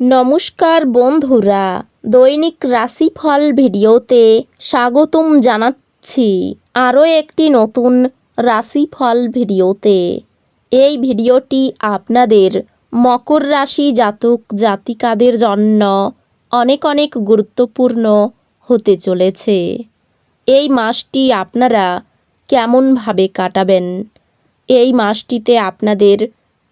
নমস্কার বন্ধুরা, দৈনিক রাশিফল ভিডিওতে স্বাগতম জানাচ্ছি আরও একটি নতুন রাশিফল ভিডিওতে। এই ভিডিওটি আপনাদের মকর রাশি জাতক জাতিকাদের জন্য অনেক অনেক গুরুত্বপূর্ণ হতে চলেছে। এই মাসটি আপনারা কেমনভাবে কাটাবেন? এই মাসটিতে আপনাদের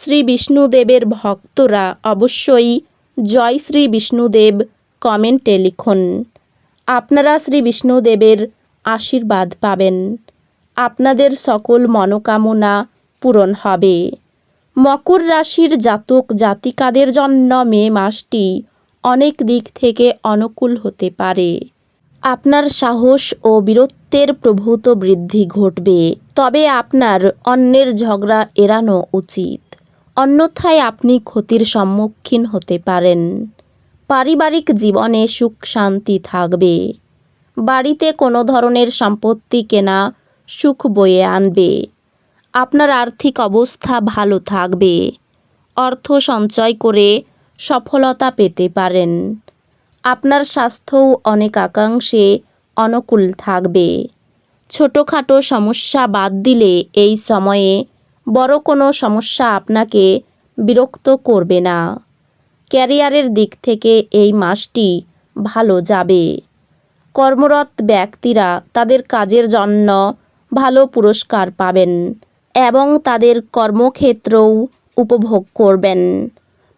শ্রী বিষ্ণুদেবের ভক্তরা অবশ্যই জয় শ্রী বিষ্ণুদেব কমেন্টে লিখুন। আপনারা শ্রী বিষ্ণুদেবের আশীর্বাদ পাবেন। আপনাদের সকল মনোকামনা পূরণ হবে। মকর রাশির জাতক জাতিকাদের জন্য মে মাসটি অনেক দিক থেকে অনুকূল হতে পারে। আপনার সাহস ও বীরত্বের প্রভূত বৃদ্ধি ঘটবে। তবে আপনার অন্যের ঝগড়া এড়ানো উচিত। অন্যথায় আপনি ক্ষতির সম্মুখীন হতে পারেন। পারিবারিক জীবনে সুখ শান্তি থাকবে। বাড়িতে কোনো ধরনের সম্পত্তি কেনা সুখ বয়ে আনবে। আপনার আর্থিক অবস্থা ভালো থাকবে। অর্থ সঞ্চয় করে সফলতা পেতে পারেন। আপনার স্বাস্থ্যও অনেক আকাংশে অনুকূল থাকবে। ছোটোখাটো সমস্যা বাদ দিলে এই সময়ে বড় কোনো সমস্যা আপনাকে বিরক্ত করবে না। ক্যারিয়ারের দিক থেকে এই মাসটি ভালো যাবে। কর্মরত ব্যক্তিরা তাদের কাজের জন্য ভালো পুরস্কার পাবেন এবং তাদের কর্মক্ষেত্রও উপভোগ করবেন।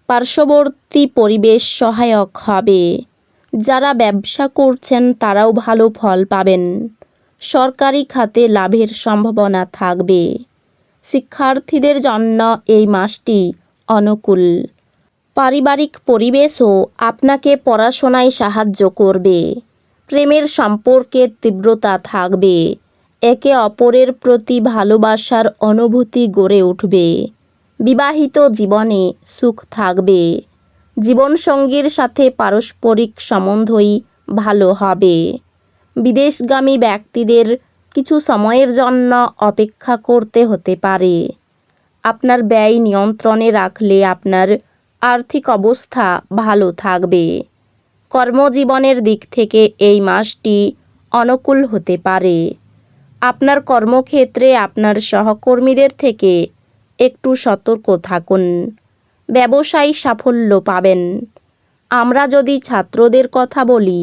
পার্শ্ববর্তী পরিবেশ সহায়ক হবে। যারা ব্যবসা করছেন তারাও ভালো ফল পাবেন। সরকারি খাতে লাভের সম্ভাবনা থাকবে। শিক্ষার্থীদের জন্য এই মাসটি অনুকূল। পারিবারিক পরিবেশও আপনাকে পড়াশোনায় সাহায্য করবে। প্রেমের সম্পর্কের তীব্রতা থাকবে। একে অপরের প্রতি ভালোবাসার অনুভূতি গড়ে উঠবে। বিবাহিত জীবনে সুখ থাকবে। জীবনসঙ্গীর সাথে পারস্পরিক সম্বন্ধই ভালো হবে। বিদেশগামী ব্যক্তিদের কিছু সময়ের জন্য অপেক্ষা করতে হতে পারে। আপনার ব্যয় নিয়ন্ত্রণে রাখলে আপনার আর্থিক অবস্থা ভালো থাকবে। কর্মজীবনের দিক থেকে এই মাসটি অনুকূল হতে পারে। আপনার কর্মক্ষেত্রে আপনার সহকর্মীদের থেকে একটু সতর্ক থাকুন। ব্যবসায়ী সাফল্য পাবেন। আমরা যদি ছাত্রদের কথা বলি,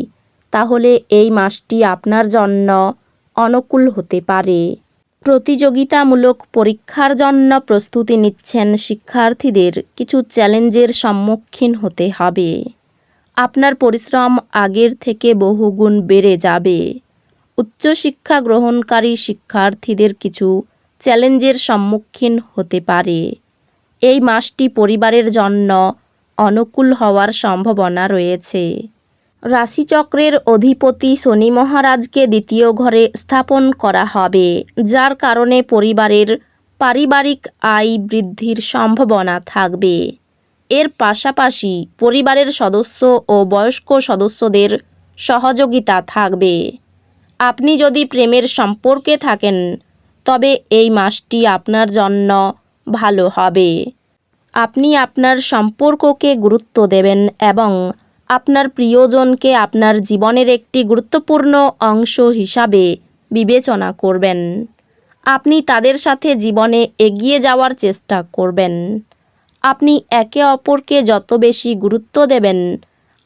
তাহলে এই মাসটি আপনার জন্য অনুকূল হতে পারে। প্রতিযোগিতামূলক পরীক্ষার জন্য প্রস্তুতি নিচ্ছেন শিক্ষার্থীদের। কিছু চ্যালেঞ্জের সম্মুখীন হতে হবে। আপনার পরিশ্রম আগের থেকে বহুগুণ বেড়ে যাবে। উচ্চশিক্ষা গ্রহণকারী শিক্ষার্থীদের কিছু চ্যালেঞ্জের সম্মুখীন হতে পারে। এই মাসটি পরিবারের জন্য অনুকূল হওয়ার সম্ভাবনা রয়েছে। রাশিচক্রের অধিপতি শনি মহারাজকে দ্বিতীয় ঘরে স্থাপন করা হবে, যার কারণে পরিবারের পারিবারিক আয় বৃদ্ধির সম্ভাবনা থাকবে। এর পাশাপাশি পরিবারের সদস্য ও বয়স্ক সদস্যদের সহযোগিতা থাকবে। আপনি যদি প্রেমের সম্পর্কে থাকেন, তবে এই মাসটি আপনার জন্য ভালো হবে। আপনি আপনার সম্পর্ককে গুরুত্ব দেবেন এবং আপনার প্রিয়জনকে আপনার জীবনের একটি গুরুত্বপূর্ণ অংশ হিসাবে বিবেচনা করবেন। আপনি তাদের সাথে জীবনে এগিয়ে যাওয়ার চেষ্টা করবেন। আপনি একে অপরকে যত বেশি গুরুত্ব দেবেন,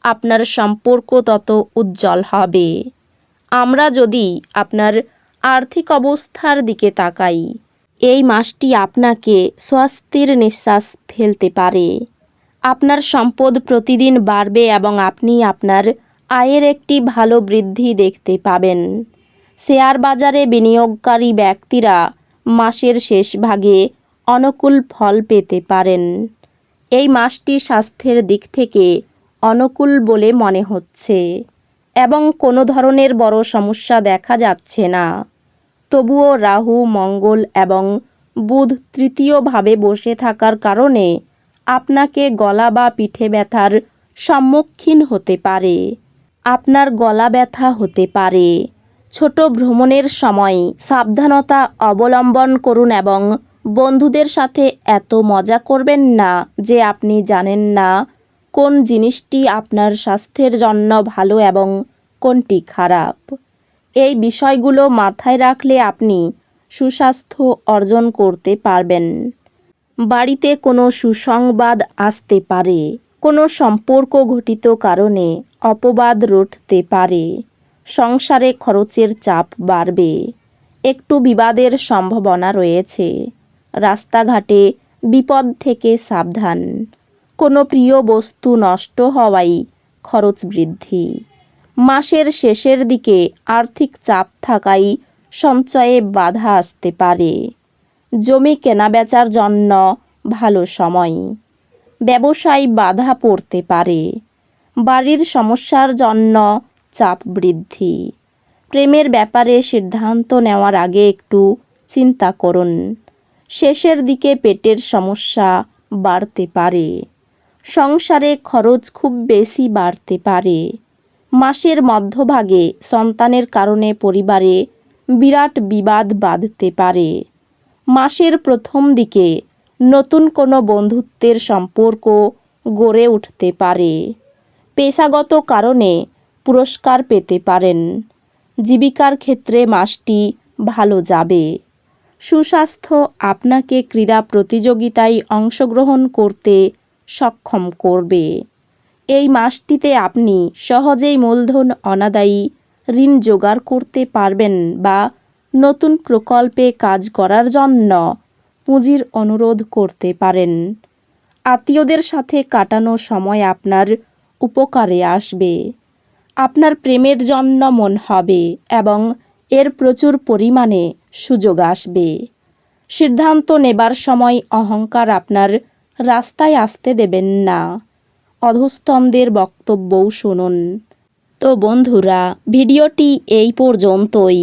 আপনার সম্পর্ক তত উজ্জ্বল হবে। আমরা যদি আপনার আর্থিক অবস্থার দিকে তাকাই, এই মাসটি আপনাকে স্বস্তির নিঃশ্বাস ফেলতে পারে। আপনার সম্পদ প্রতিদিন বাড়বে এবং আপনি আপনার আয়ের একটি ভালো বৃদ্ধি দেখতে পাবেন। শেয়ার বাজারে বিনিয়োগকারী ব্যক্তিরা মাসের শেষ ভাগে অনুকূল ফল পেতে পারেন। এই মাসটি স্বাস্থ্যের দিক থেকে অনুকূল বলে মনে হচ্ছে এবং কোনো ধরনের বড় সমস্যা দেখা যাচ্ছে না। তবুও রাহু, মঙ্গল এবং বুধ তৃতীয়ভাবে বসে থাকার কারণে আপনাকে গলা বা পিঠে ব্যথার সম্মুখীন হতে পারে। আপনার গলা ব্যথা হতে পারে। ছোট ভ্রমণের সময় সাবধানতা অবলম্বন করুন এবং বন্ধুদের সাথে এত মজা করবেন না যে আপনি জানেন না কোন জিনিসটি আপনার স্বাস্থ্যের জন্য ভালো এবং কোনটি খারাপ। এই বিষয়গুলো মাথায় রাখলে আপনি সুস্বাস্থ্য অর্জন করতে পারবেন। বাড়িতে কোনো সুসংবাদ আসতে পারে, কোনো সম্পর্ক ঘটিত কারণে অপবাদ রটতে পারে, সংসারে খরচের চাপ বাড়বে, একটু বিবাদের সম্ভাবনা রয়েছে, রাস্তাঘাটে বিপদ থেকে সাবধান, কোনো প্রিয় বস্তু নষ্ট হওয়াই খরচ বৃদ্ধি, মাসের শেষের দিকে আর্থিক চাপ থাকাই সঞ্চয়ে বাধা আসতে পারে। জমি কেনাবেচার জন্য ভালো সময়। ব্যবসায় বাধা পড়তে পারে। বাড়ির সমস্যার জন্য চাপ বৃদ্ধি। প্রেমের ব্যাপারে সিদ্ধান্ত নেওয়ার আগে একটু চিন্তা করুন। শেষের দিকে পেটের সমস্যা বাড়তে পারে। সংসারে খরচ খুব বেশি বাড়তে পারে। মাসের মধ্যভাগে সন্তানের কারণে পরিবারে বিরাট বিবাদ বাঁধতে পারে। মাসের প্রথম দিকে নতুন কোনো বন্ধুত্বের সম্পর্ক গড়ে উঠতে পারে। পেশাগত কারণে পুরস্কার পেতে পারেন। জীবিকার ক্ষেত্রে মাসটি ভালো যাবে। সুস্বাস্থ্য আপনাকে ক্রীড়া প্রতিযোগিতায় অংশগ্রহণ করতে সক্ষম করবে। এই মাসটিতে আপনি সহজেই মূলধন অনাদায়ী ঋণ জোগাড় করতে পারবেন বা নতুন প্রকল্পে কাজ করার জন্য পুঁজির অনুরোধ করতে পারেন। আত্মীয়দের সাথে কাটানো সময় আপনার উপকারে আসবে। আপনার প্রেমের জন্য মন হবে এবং এর প্রচুর পরিমাণে সুযোগ আসবে। সিদ্ধান্ত নেবার সময় অহংকার আপনার রাস্তায় আসতে দেবেন না। অধস্তনদের বক্তব্যও শুনুন। তো বন্ধুরা, ভিডিওটি এই পর্যন্তই।